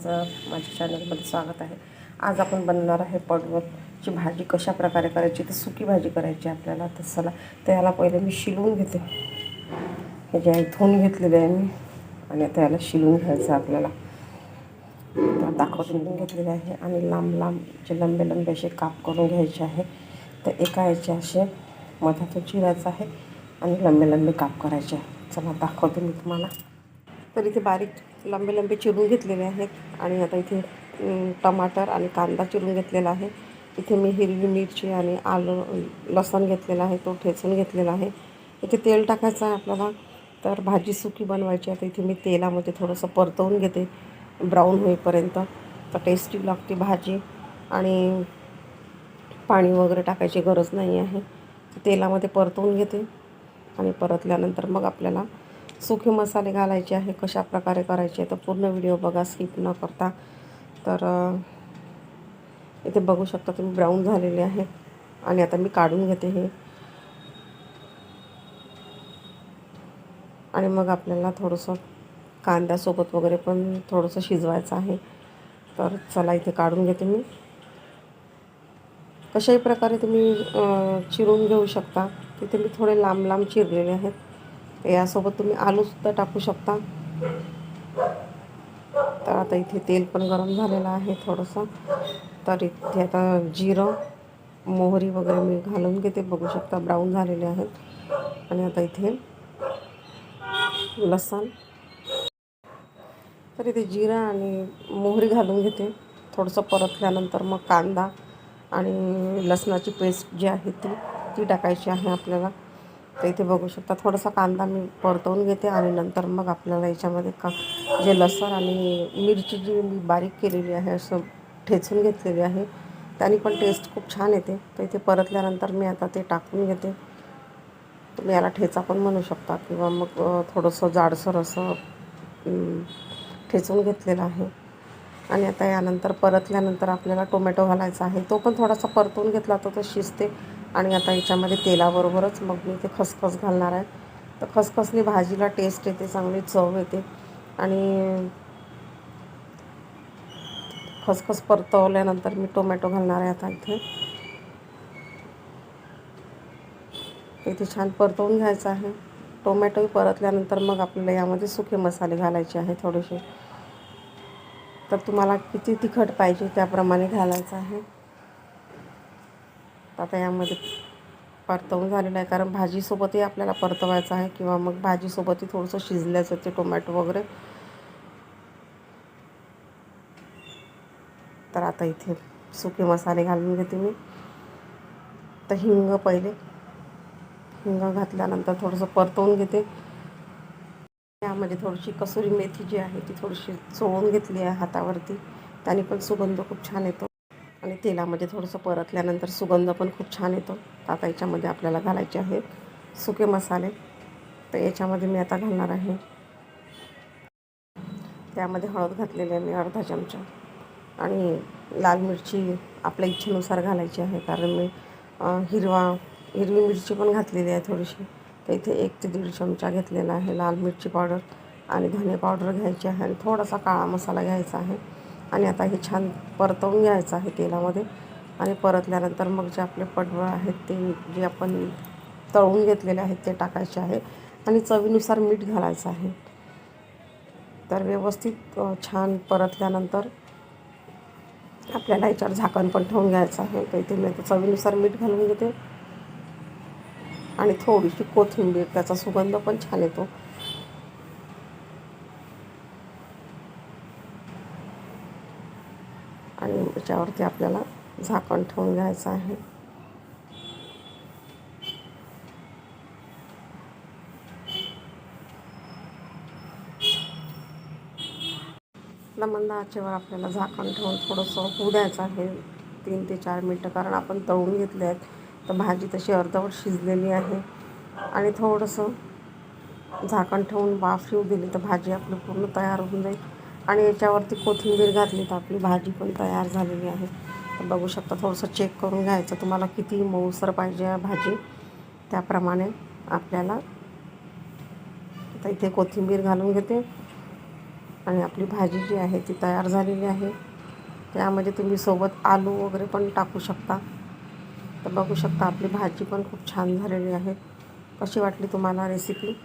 सर्वांचं माझ्या चॅनलमध्ये स्वागत आहे. आज आपण बनवणार आहे पडवलची भाजी कशा प्रकारे करायची तर सुकी भाजी करायची आपल्याला. तर चला त्याला पहिले मी शिलवून घेते. हे जे आहे धुवून घेतलेले आहे मी आणि आता याला शिलून घ्यायचं आपल्याला. तर दाखवून घेतलेले आहे आणि लांब लांब जे लंबे लंबे असे काप करून घ्यायचे आहे तर एका याचे असे मधातून चिरायचं आहे आणि लंबे लंबे काप करायचे आहे. चला दाखवते मी तुम्हाला. तर इथे बारीक लंबे लंबे चिरून घेतलेले आहेत. आणि आता इथे टमाटर आणि कांदा चिरून घेतलेला आहे. इथे मी हिरवी मिरची आणि आलं लसण घेतलेला आहे. तो ठेचून घेतलेला आहे. इथे तेल टाकायचं आहे आपल्याला. तर भाजी सुकी बनवायची आहे. तर इथे मी तेलामध्ये थोडंसं परतवून घेते. ब्राऊन होईपर्यंत. तर टेस्टी लागते भाजी. आणि पाणी वगैरे टाकायची गरज नाही आहे. तेलामध्ये परतवून घेते. आणि परतल्यानंतर मग आपल्याला सुखे मसाले घालायचे आहे कशा प्रकारे करायचे तर पूर्ण व्हिडिओ बघा स्किप न करता. तर इथे बघू शकता तुम्ही ब्राऊन झालेले आहे. आणि आता मी काढून घेते हे. आणि मग आपल्याला थोडंसं कांद्यासोबत वगैरे पण थोडंसं शिजवायचं आहे. तर चला इथे काढून घेते मी. कशाही प्रकारे तुम्ही चिरून घेऊ शकता. तिथे मी थोडे लांब लांब चिरलेले आहेत. यासोबत तुम्ही आलूसुद्धा टाकू शकता. तर आता इथे तेल पण गरम झालेलं आहे थोडंसं. तर इथे आता जिरं मोहरी वगैरे मी घालून घेते. बघू शकता ब्राऊन झालेले आहेत. आणि आता इथे लसण. तर इथे जिरं आणि मोहरी घालून घेते. थोडंसं परतल्यानंतर मग कांदा आणि लसणाची पेस्ट जी आहे ती ती टाकायची आहे आपल्याला. तर इथे बघू शकता थोडासा कांदा मी परतवून घेते आणि नंतर मग आपल्याला याच्यामध्ये का जे लसण आणि मिरची जी मी बारीक केलेली आहे असं ठेचून घेतलेली आहे त्याने पण टेस्ट खूप छान येते. तर इथे परतल्यानंतर मी आता ते टाकून घेते. तुम्ही याला ठेचा पण म्हणू शकता किंवा मग थोडंसं जाडसर असं ठेचून घेतलेलं आहे. आणि आता यानंतर परतल्यानंतर आपल्याला टोमॅटो घालायचा आहे तो पण थोडासा परतून घेतला तर तो शिजते. आणि आता याच्यामध्ये तेलाबरोबरच मग मी ते खसखस घालणार आहे. तर खसखसनी भाजीला टेस्ट येते चांगली चव येते. आणि खसखस परतवल्यानंतर मी टोमॅटो घालणार आहे आता इथे. इथे छान परतवून घ्यायचं आहे. टोमॅटोही परतल्यानंतर मग आपल्याला यामध्ये सुके मसाले घालायचे आहे थोडेसे. तर तुम्हाला किती तिखट पाहिजे त्याप्रमाणे घालायचं आहे. आता यामध्ये परतवून झालेलं आहे. कारण भाजीसोबतही आपल्याला परतवायचं आहे किंवा मग भाजीसोबतही थोडंसं शिजल्याचं ते टोमॅटो वगैरे. तर आता इथे सुके मसाले घालून घेते मी. तर हिंग पहिले. हिंग घातल्यानंतर थोडंसं परतवून घेते. यामध्ये थोडीशी कसुरी मेथी जी आहे ती थोडीशी चोळून घेतली आहे हातावरती. त्याने पण सुगंध खूप छान येतो. आणि तेलामध्ये थोडंसं परतल्यानंतर सुगंध पण खूप छान येतो. आता याच्यामध्ये आपल्याला घालायचे आहेत सुके मसाले. तर याच्यामध्ये मी आता घालणार आहे. त्यामध्ये हळद घातलेली आहे मी अर्धा चमचा. आणि लाल मिरची आपल्या इच्छेनुसार घालायची आहे. कारण मी हिरवा हिरवी मिरची पण घातलेली आहे थोडीशी. तर इथे एक ते दीड चमचा घेतलेला आहे लाल मिरची पावडर आणि धने पावडर घ्यायची आहे. आणि थोडासा काळा मसाला घ्यायचा आहे. आणि आता हे छान परतवून घ्यायचं आहे तेलामध्ये. आणि परतल्यानंतर मग जे आपले पडवळ आहेत ते जे आपण तळून घेतलेले आहेत ते टाकायचे आहे. आणि चवीनुसार मीठ घालायचं आहे. तर व्यवस्थित छान परतल्यानंतर आपल्याला याच्यावर झाकण पण ठेवून घ्यायचं आहे. तर इथे मी आता चवीनुसार मीठ घालून घेते. आणि थोडीशी कोथिंबीर त्याचा सुगंध पण छान येतो. आणि त्याच्यावरती आपल्याला झाकण ठेवून घ्यायचं आहे. आपला मंद आचेवर आपल्याला झाकण ठेवून थोडंसं होऊ द्यायचं आहे. तीन ते चार मिनटं कारण आपण तळून घेतले आहेत. तर भाजी तशी अर्धवट शिजलेली आहे. आणि थोडंसं झाकण ठेवून वाफ येऊ दिली तर भाजी आपली पूर्ण तयार होऊन जाईल. आणि याच्यावरती कोथिंबीर घातली तर आपली भाजी पण तयार झालेली आहे. तर बघू शकता थोडंसं चेक करून घ्यायचं. तुम्हाला किती मऊसर पाहिजे भाजी. त्याप्रमाणे आपल्याला आता इथे कोथिंबीर घालून घेते. आणि आपली भाजी जी आहे ती तयार झालेली आहे. त्यामध्ये तुम्ही सोबत आलू वगैरे पण टाकू शकता. तर बघू शकता आपली भाजी पण खूप छान झालेली आहे. कशी वाटली तुम्हाला रेसिपी